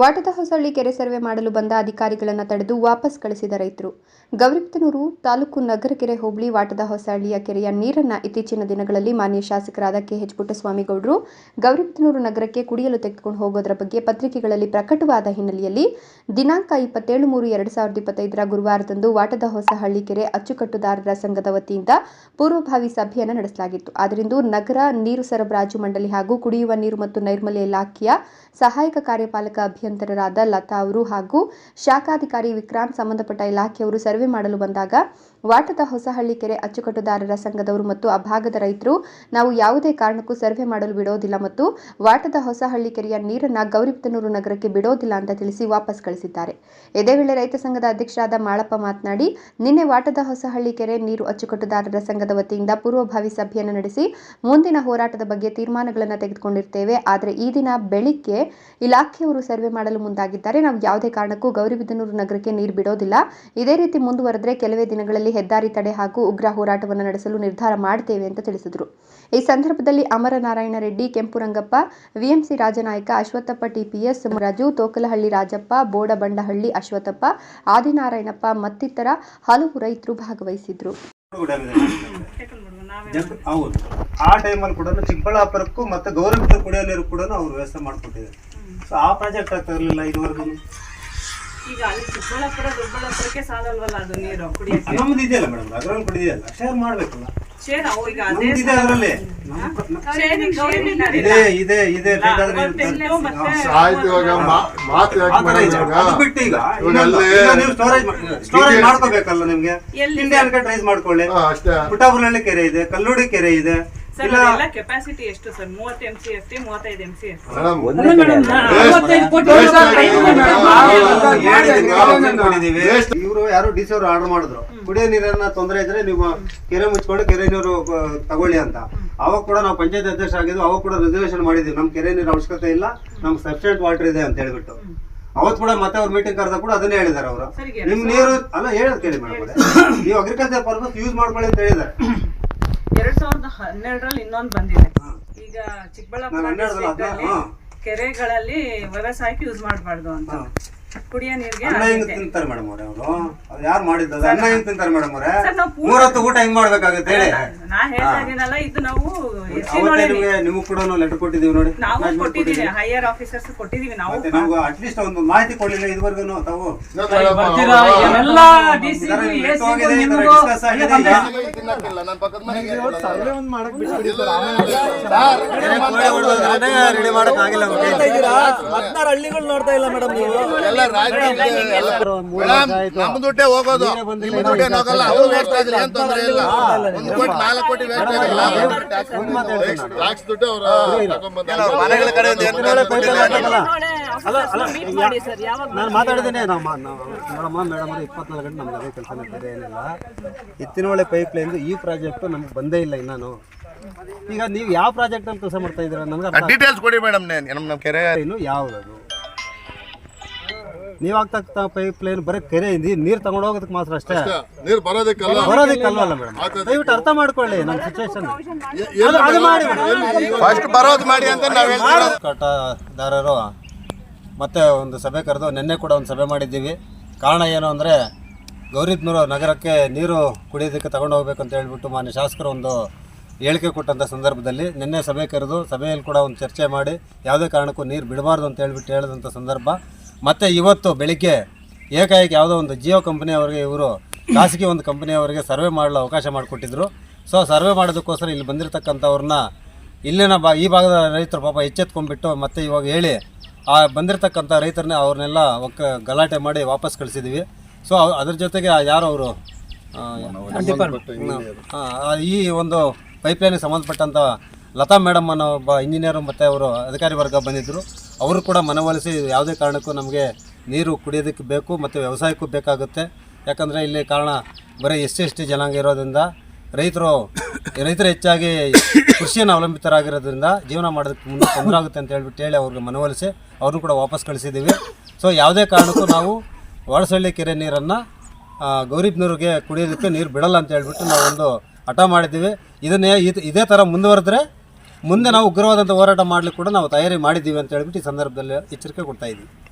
ವಾಟದ ಹೊಸಳ್ಳಿ ಕೆರೆ ಸರ್ವೆ ಮಾಡಲು ಬಂದ ಅಧಿಕಾರಿಗಳನ್ನು ತಡೆದು ವಾಪಸ್ ಕಳಿಸಿದ ರೈತರು. ಗೌರಿಪ್ತನೂರು ತಾಲೂಕು ನಗರಕೆರೆ ಹೋಬಳಿ ವಾಟದ ಹೊಸಹಳ್ಳಿಯ ಕೆರೆಯ ನೀರನ್ನು ಇತ್ತೀಚಿನ ದಿನಗಳಲ್ಲಿ ಮಾನ್ಯ ಶಾಸಕರಾದ ಕೆಎಚ್ ಪುಟ್ಟಸ್ವಾಮಿಗೌಡರು ಗೌರಿಪ್ತನೂರು ನಗರಕ್ಕೆ ಕುಡಿಯಲು ತೆಗೆದುಕೊಂಡು ಹೋಗೋದರ ಬಗ್ಗೆ ಪತ್ರಿಕೆಗಳಲ್ಲಿ ಪ್ರಕಟವಾದ ಹಿನ್ನೆಲೆಯಲ್ಲಿ ದಿನಾಂಕ ಇಪ್ಪತ್ತೇಳು ಮೂರು ಎರಡು ಸಾವಿರದ ಇಪ್ಪತ್ತೈದರ ಗುರುವಾರದಂದು ವಾಟದ ಹೊಸಹಳ್ಳಿ ಕೆರೆ ಅಚ್ಚುಕಟ್ಟುದಾರರ ಸಂಘದ ವತಿಯಿಂದ ಪೂರ್ವಭಾವಿ ಸಭೆಯನ್ನು ನಡೆಸಲಾಗಿತ್ತು. ಆದ್ದರಿಂದ ನಗರ ನೀರು ಸರಬರಾಜು ಮಂಡಳಿ ಹಾಗೂ ಕುಡಿಯುವ ನೀರು ಮತ್ತು ನೈರ್ಮಲ್ಯ ಇಲಾಖೆಯ ಸಹಾಯಕ ಕಾರ್ಯಪಾಲಕ ಅಭಿಯಂತರರಾದ ಲತಾ ಅವರು ಹಾಗೂ ಶಾಖಾಧಿಕಾರಿ ವಿಕ್ರಾಂತ್ ಸಂಬಂಧಪಟ್ಟ ಇಲಾಖೆಯವರು ಸರ್ವೆ ಮಾಡಲು ಬಂದಾಗ ವಾಟದ ಹೊಸಹಳ್ಳಿ ಕೆರೆ ಅಚ್ಚುಕಟ್ಟುದಾರರ ಸಂಘದವರು ಮತ್ತು ಆ ಭಾಗದ ರೈತರು. ನಾವು ಯಾವುದೇ ಕಾರಣಕ್ಕೂ ಸರ್ವೆ ಮಾಡಲು ಬಿಡೋದಿಲ್ಲ ಮತ್ತು ವಾಟದ ಹೊಸಹಳ್ಳಿ ಕೆರೆಯ ನೀರನ್ನು ಗೌರಿಬಿದನೂರು ನಗರಕ್ಕೆ ಬಿಡೋದಿಲ್ಲ ಅಂತ ತಿಳಿಸಿ ವಾಪಸ್ ಕಳಿಸಿದ್ದಾರೆ. ಇದೇ ವೇಳೆ ರೈತ ಸಂಘದ ಅಧ್ಯಕ್ಷರಾದ ಮಾಳಪ್ಪ ಮಾತನಾಡಿ, ನಿನ್ನೆ ವಾಟದ ಹೊಸಹಳ್ಳಿ ಕೆರೆ ನೀರು ಅಚ್ಚುಕಟ್ಟುದಾರರ ಸಂಘದ ವತಿಯಿಂದ ಪೂರ್ವಭಾವಿ ಸಭೆಯನ್ನು ನಡೆಸಿ ಮುಂದಿನ ಹೋರಾಟದ ಬಗ್ಗೆ ತೀರ್ಮಾನಗಳನ್ನು ತೆಗೆದುಕೊಂಡಿರ್ತೇವೆ. ಆದರೆ ಈ ದಿನ ಬೆಳಿಗ್ಗೆ ಇಲಾಖೆಯವರು ಸರ್ವೆ ಮಾಡಲು ಮುಂದಾಗಿದ್ದಾರೆ. ನಾವು ಯಾವುದೇ ಕಾರಣಕ್ಕೂ ಗೌರಿಬಿದನೂರು ನಗರಕ್ಕೆ ನೀರು ಬಿಡೋದಿಲ್ಲ. ಇದೇ ರೀತಿ ಮುಂದುವರೆದ್ರೆ ಕೆಲವೇ ದಿನಗಳಲ್ಲಿ ಹೆದ್ದಾರಿ ತಡೆ ಹಾಗೂ ಉಗ್ರ ಹೋರಾಟವನ್ನು ನಡೆಸಲು ನಿರ್ಧಾರ ಮಾಡ್ತೇವೆ ಅಂತ ತಿಳಿಸಿದರು. ಈ ಸಂದರ್ಭದಲ್ಲಿ ಅಮರನಾರಾಯಣ ರೆಡ್ಡಿ ಕೆಂಪುರಂಗಪ್ಪ ವಿಎಂಸಿ ರಾಜನಾಯಕ ಅಶ್ವತ್ಥಪ್ಪ, ಟಿಪಿಎಸ್ ರಾಜು ತೋಕಲಹಳ್ಳಿ ರಾಜಪ್ಪ, ಬೋಡಬಂಡಹಳ್ಳಿ ಅಶ್ವತ್ಥಪ್ಪ, ಆದಿನಾರಾಯಣಪ್ಪ ಮತ್ತಿತರ ಹಲವು ರೈತರು ಭಾಗವಹಿಸಿದ್ರು. ಹೌದು. ಆ ಟೈಮಲ್ಲಿ ಕೂಡ ಚಿಕ್ಕಬಳ್ಳಾಪುರಕ್ಕೂ ಮತ್ತೆ ಗೌರವಿತ ಕುಡಿಯೋ ನೀರು ಕೂಡ ಅವ್ರು ವ್ಯವಸ್ಥೆ ಮಾಡಿಕೊಟ್ಟಿದ್ದಾರೆ. ಸೊ ಆ ಪ್ರಾಜೆಕ್ಟ್ ಆಗ್ತಾ ಇರಲಿಲ್ಲ ಇದುವರೆಗೂ? ಈಗ ಅಲ್ಲಿ ಚಿಕ್ಕಬಳ್ಳಾಪುರ ದೊಡ್ಡಬಳ್ಳಾಪುರಕ್ಕೆ ಸಾಲಲ್ವಲ್ಲ ಅದು ನೀರು ಕುಡಿಯಕ್ಕೆ? ನಮ್ದು ಇದೆಯಲ್ಲ ಮೇಡಮ್ ಅದ್ರಲ್ಲಿ ಕುಡಿದೆಯಲ್ಲ ಶೇರ್ ಮಾಡ್ಬೇಕಲ್ಲ. ಶೇರ್ ಅವು ಈಗ ಅದೇ ನಮ್ದು ಇದೆ ಅದರಲ್ಲಿ. ಇದೆ ಇದೆ ಇದೆ ಬೇಕಾದ್ರೆ ನೀವು ಅರವತ್ತೆಂಟು ಮತ್ತೆ ಆಯ್ತು ಇವಾಗ ಮಾ- ಮಾತು ಯಾಕೆ ಆ ಇದೆ. ಮಾಡೋದು ಅದು ಬಿಟ್ಟು ಈಗ ಇವಾಗ ಇನ್ನೊಂದು, ಅಲ್ಲಿ- ಈಗ ನೀವು ಸ್ಟೋರೇಜ್ ಸ್ಟೋರೇಜ್ ಮಾಡ್ಕೋಬೇಕಲ್ಲ ನಿಮ್ಗೆ. ಎಲ್ಲಿ? ಇಂಡಿಯನ್ ಕಟ್ ರೈಸ್ ಮಾಡ್ಕೊಳ್ಳಿ. ಹಾ, ಅಷ್ಟೇ. ಪುಟಾಪುರಹಳ್ಳಿ ಕೆರೆ ಇದೆ ಕಲ್ಲೂಡಿ ಕೆರೆ ಇದೆ. ಸರ್ ಇಲ್ಲ. ಅದೆಲ್ಲ ಕೆಪಾಸಿಟಿ ಎಷ್ಟು ಸರ್ ಮೂವತ್ತು ಎಂ ಸಿ ಎಫ್ ಟಿ ಮೂವತ್ತೈದು ಎಂ ಸಿ ಎಫ್ ಇವರು ಯಾರು ಡಿ ಸಿ ಅವರು ಆರ್ಡರ್ ಮಾಡಿದ್ರು. ಕುಡಿಯೋ ನೀರನ್ನ ತೊಂದರೆ ಇದ್ರೆ ನೀವು ಕೆರೆ ಮುಚ್ಕೊಂಡು ಕೆರೆ ನೀರು ತಗೊಳ್ಳಿ ಅಂತ. ಅವಾಗ ಕೂಡ ನಾವು ಪಂಚಾಯತ್ ಅಧ್ಯಕ್ಷ ಆಗಿದ್ವಿ ಅವಾಗ ಕೂಡ ರಿಸರ್ವೇಶನ್ ಮಾಡಿದ್ವಿ ನಮ್ ಕೆರೆ ನೀರು ಅವಶ್ಯಕತೆ ಇಲ್ಲ ನಮ್ಗೆ ಸಬ್ಸ್ಟೆಂಟ್ ವಾಟರ್ ಇದೆ ಅಂತ ಹೇಳ್ಬಿಟ್ಟು. ಅವತ್ತು ಕೂಡ ಮತ್ತೆ ಅವ್ರ ಮೀಟಿಂಗ್ ಕರೆದ ಕೂಡ ಅದನ್ನೇ ಹೇಳಿದ್ದಾರೆ ಅವರು. ನಿಮ್ ನೀರು ಅಲ್ಲ ಹೇಳೋದ್ ಕೇಳಿ ಮೇಡಮ್ ನೀವು ಅಗ್ರಿಕಲ್ಚರ್ ಪರ್ಪಸ್ ಯೂಸ್ ಮಾಡ್ಕೊಳ್ಳಿ ಅಂತ ಹೇಳಿದ್ದಾರೆ ಸಾವಿರದ ಹನ್ನೆರಡರಲ್ಲಿ ಇನ್ನೊಂದು ಬಂದಿದೆ. ಈಗ ಚಿಕ್ಕಬಳ್ಳಾಪುರ. ಕೆರೆಗಳಲ್ಲಿ ವ್ಯವಸಾಯಕ್ಕೆ ಯೂಸ್ ಮಾಡಬಾರ್ದು ಅಂತ. ಹಾ. ಕುಡಿಯೋ ನೀರಿಗೆ ಅನ್ನ ಹೆಂಗ್ ಆಗಿದೆ. ತಿಂತಾರೆ ಮೇಡಮ್ ಅವ್ರೆ ಅವರು? ಅದು ಯಾರು ಮಾಡಿದ್ದು ಅದು ಅನ್ನ ಹೆಂಗ್ ತಿಂತಾರೆ ಮೇಡಮ್ ಅವ್ರೆ? ಸರ್, ನಾವು ಪೂರ್ತಿ- ಮೂರತ್ತು ಊಟ ಹೆಂಗ್ ಮಾಡ್ಬೇಕಾಗುತ್ತೆ ಹೇಳಿ? ನಾ ಹೇಳ್ತಾ ಇದೀನಲ್ಲ ಇದು ನಾವು ಅವತ್ತೇ ನಿಮ್ಗೆ ನಿಮಗೂ ಕೂಡ ಲೆಟರ್ ಕೊಟ್ಟಿದೀವಿ ನೋಡಿ. ನಾವು Management ಕೊಟ್ಟಿದ್ದೀವಿ ಕೊಟ್ಟಿದ್ದೀವಿ. ಹೈಯರ್ ಆಫೀಸರ್ಸ್ ಕೊಟ್ಟಿದೀವಿ ನಾವು ಮತ್ತೆ ನಮ್ಗೆ ಅಟ್ಲೀಸ್ಟ್ ಒಂದು ಮಾಹಿತಿ ಕೊಡ್ಲಿಲ್ಲ ಇದುವರೆಗೂ ತಾವು. ಬರ್ತೀರಾ? ಎಲ್ಲ ಡಿ ಸಿ ಇದರ ಎ ಬಿಟ್ಟು ಸಿ ಹೋಗಿದೆ, ಈ ತರ ನಿಮಗೂ discuss ಆಗಿದೆ. ಈಗ. ತಿನ್ನಕ್ಕಿಲ್ಲ ನನ್ನ ಪಕ್ಕದ ಮನೆಗೆ ರೆಡಿ ಮಾಡಕ್ ಆಗಿಲ್ಲ ಹದಿನಾರು ಹಳ್ಳಿಗಳು ನೋಡ್ತಾ ಇಲ್ಲ ಮೇಡಮ್ ನೀವು. ಎಲ್ಲ ನಮ್ಮ ದುಡ್ಡೇ ಹೋಗೋದು. ನಿಮ್ಮ ದುಡ್ಡೇ ಹೋಗಲ್ಲ ಅವ್ರು ವೇಸ್ಟ್ ಆಗಲಿ ಏನ್ ತೊಂದ್ರೆ ಇಲ್ಲ. ಒಂದು ಕೋಟಿ ನಾಲ್ಕು ಕೋಟಿ ವೇಸ್ಟ್ ಆಗಿಲ್ಲ ಟ್ಯಾಕ್ಸ್ ದುಡ್ಡು ಅವರು ಮನೆಗಳ ಕಡೆ ನಾನು ಮಾತಾಡಿದ್ದೇನೆ ನಾವು ನೋಡಮ್ಮ ಮೇಡಮ್ ಅವರು ಇಪ್ಪತ್ನಾಲ್ಕು ಗಂಟೆ ನಮ್ಗೆ ಅದೇ ಕೆಲಸ ಬೇರೆ ಏನಿಲ್ಲ. ಎತ್ತಿನೊಳೆ ಪೈಪ್ ಲೈನ್ ಈ ಪ್ರಾಜೆಕ್ಟ್ ನಮ್ಗೆ ಬಂದೇ ಇಲ್ಲ ಇನ್ನೂ. ಈಗ ನೀವು ಯಾವ ಪ್ರಾಜೆಕ್ಟ್ ಅಂತ ಕೆಲಸ ಮಾಡ್ತಾ ಇದ್ದೀರಾ? ನನಗೆ ಡೀಟೇಲ್ಸ್ ಕೊಡಿ ಮೇಡಮ್ ನಮ್ಮ ನಮ್ಮ ಕೆರೆ ಇನ್ನು ಯಾವ್ದು ನೀವು ಹಾಕ್ತಾ ಪೈಪ್ ಲೈನ್ ಬರೀ ಕೆರೆ ನೀರು ತಗೊಂಡು ಹೋಗೋದಕ್ಕೆ ಮಾತ್ರ ಅಷ್ಟೇ. ನೀರು ಬರೋದಕ್ಕಲ್ಲ? ಬರೋದಕ್ಕಲ್ವಲ್ಲ ಮೇಡಮ್ ದಯವಿಟ್ಟು ಅರ್ಥ ಮಾಡ್ಕೊಳ್ಳಿ ನಮ್ಮ ಸಿಚುವೇಶನ್ ಅದು ಮಾಡಿ ಫಸ್ಟ್ ಬರೋದು? ಮಾಡಿ ಅಂತ ನಾವು ಕಟ್ಟದಾರರು ಮತ್ತೆ ಒಂದು ಸಭೆ ಕರೆದು ನಿನ್ನೆ ಕೂಡ ಒಂದು ಸಭೆ ಮಾಡಿದ್ದೀವಿ. ಕಾರಣ ಏನು ಅಂದರೆ ಗೌರಿಬ್ನೂರು ನಗರಕ್ಕೆ ನೀರು ಕುಡಿಯೋದಕ್ಕೆ ತಗೊಂಡು ಹೋಗ್ಬೇಕು ಅಂತ ಹೇಳ್ಬಿಟ್ಟು ಮಾನ್ಯ ಶಾಸಕರು ಒಂದು ಹೇಳಿಕೆ ಕೊಟ್ಟಂಥ ಸಂದರ್ಭದಲ್ಲಿ ನಿನ್ನೆ ಸಭೆ ಕರೆದು ಸಭೆಯಲ್ಲಿ ಕೂಡ ಒಂದು ಚರ್ಚೆ ಮಾಡಿ ಯಾವುದೇ ಕಾರಣಕ್ಕೂ ನೀರು ಬಿಡಬಾರ್ದು ಅಂತ ಹೇಳ್ಬಿಟ್ಟು ಹೇಳಿದಂಥ ಸಂದರ್ಭ. ಮತ್ತು ಇವತ್ತು ಬೆಳಿಗ್ಗೆ ಏಕಾಏಕಿ ಯಾವುದೋ ಒಂದು ಜಿಯೋ ಕಂಪ್ನಿಯವರಿಗೆ ಇವರು ಖಾಸಗಿ ಒಂದು ಕಂಪ್ನಿಯವರಿಗೆ ಸರ್ವೆ ಮಾಡಲು ಅವಕಾಶ ಮಾಡಿಕೊಟ್ಟಿದ್ರು. ಸೊ ಸರ್ವೆ ಮಾಡೋದಕ್ಕೋಸ್ಕರ ಇಲ್ಲಿ ಬಂದಿರತಕ್ಕಂಥವ್ರನ್ನ ಇಲ್ಲಿನ ಬಾ ಈ ಭಾಗದ ರೈತರು ಪಾಪ ಎಚ್ಚೆತ್ಕೊಂಡ್ಬಿಟ್ಟು ಮತ್ತೆ ಇವಾಗ ಹೇಳಿ ಆ ಬಂದಿರತಕ್ಕಂಥ ರೈತರನ್ನೇ ಅವ್ರನ್ನೆಲ್ಲ ಒಕ್ಕ ಗಲಾಟೆ ಮಾಡಿ ವಾಪಸ್ ಕಳಿಸಿದ್ದೀವಿ ಸೊ ಅದ್ರ ಜೊತೆಗೆ ಯಾರು ಅವರು? ಈ ಒಂದು ಪೈಪ್ಲೈನಿಗೆ ಸಂಬಂಧಪಟ್ಟಂಥ ಲತಾ ಮೇಡಮ್ ಅನ್ನೋ ಒಬ್ಬ ಇಂಜಿನಿಯರು ಮತ್ತು ಅವರು ಅಧಿಕಾರಿ ವರ್ಗ ಬಂದಿದ್ದರು ಅವರು ಕೂಡ ಮನವೊಲಿಸಿ ಯಾವುದೇ ಕಾರಣಕ್ಕೂ ನಮಗೆ ನೀರು ಕುಡಿಯೋದಕ್ಕೆ ಬೇಕು ಮತ್ತು ವ್ಯವಸಾಯಕ್ಕೂ ಬೇಕಾಗುತ್ತೆ. ಯಾಕಂದರೆ ಇಲ್ಲಿ ಕಾರಣ ಬರೀ ಎಸ್ ಟಿ ಜನಾಂಗ ಇರೋದ್ರಿಂದ ರೈತರು ರೈತರು ಹೆಚ್ಚಾಗಿ ಕೃಷಿಯನ್ನು ಅವಲಂಬಿತರಾಗಿರೋದ್ರಿಂದ ಜೀವನ ಮಾಡೋದಕ್ಕೆ ಮುಂದೆ ತೊಂದರೆ ಆಗುತ್ತೆ ಅಂತ ಹೇಳ್ಬಿಟ್ಟು ಹೇಳಿ ಅವ್ರಿಗೆ ಮನವೊಲಿಸಿ ಅವ್ರನ್ನೂ ಕೂಡ ವಾಪಸ್ ಕಳಿಸಿದ್ದೀವಿ. ಸೊ ಯಾವುದೇ ಕಾರಣಕ್ಕೂ ನಾವು ವಾಡಸಳ್ಳಿ ಕೆರೆ ನೀರನ್ನು ಗೌರಿಬ್ನೂರಿಗೆ ಕುಡಿಯೋದಕ್ಕೆ ನೀರು ಬಿಡಲ್ಲ ಅಂತ ಹೇಳ್ಬಿಟ್ಟು ನಾವೊಂದು ಹಠ ಮಾಡಿದ್ದೀವಿ. ಇದನ್ನೇ, ಇದ್- ಇದೇ ಥರ ಮುಂದುವರೆದ್ರೆ ಮುಂದೆ ನಾವು ಉಗ್ರವಾದಂಥ ಹೋರಾಟ ಮಾಡಲಿಕ್ಕೆ ಕೂಡ ನಾವು ತಯಾರಿ ಮಾಡಿದ್ದೀವಿ ಅಂತ ಹೇಳ್ಬಿಟ್ಟು ಈ ಸಂದರ್ಭದಲ್ಲಿ ಎಚ್ಚರಿಕೆ ಕೊಡ್ತಾ ಇದ್ದೀವಿ.